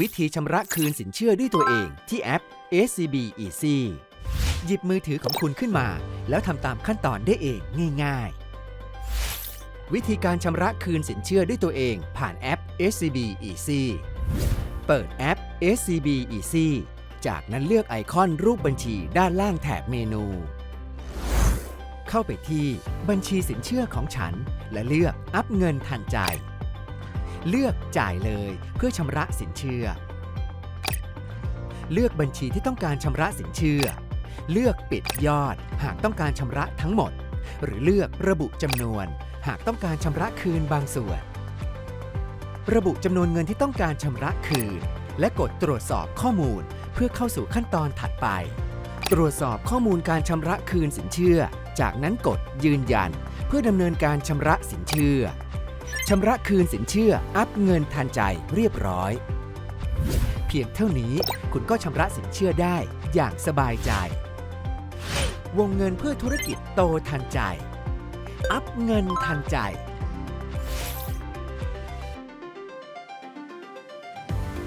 วิธีชำระคืนสินเชื่อด้วยตัวเองที่แอป SCB Easy หยิบมือถือของคุณขึ้นมา แล้วทำตามขั้นตอนได้เองง่าย ๆ วิธีการชำระคืนสินเชื่อด้วยตัวเอง ผ่านแอป SCB Easy เปิดแอป SCB Easy จากนั้นเลือกไอคอนรูปบัญชีด้านล่างแถบเมนู เข้าไปที่บัญชีสินเชื่อของฉัน และเลือกอัพเงินทันใจ เลือกจ่ายเลยเพื่อชำระสินเชื่อ เลือกบัญชีที่ต้องการชำระสินเชื่อ เลือกปิดยอดหากต้องการชำระทั้งหมด หรือเลือกระบุจำนวน หากต้องการชำระคืนบางส่วน ระบุจำนวนเงินที่ต้องการชำระคืน และกดตรวจสอบข้อมูลเพื่อเข้าสู่ขั้นตอนถัดไป ตรวจสอบข้อมูลการชำระคืนสินเชื่อ จากนั้นกดยืนยัน เพื่อดำเนินการชำระสินเชื่อ ชำระคืนสินเชื่อ อัพเงินทันใจเรียบร้อย เพียงเท่านี้คุณก็ชำระสินเชื่อได้อย่างสบายใจ วงเงินเพื่อธุรกิจโตทันใจ อัพเงินทันใจ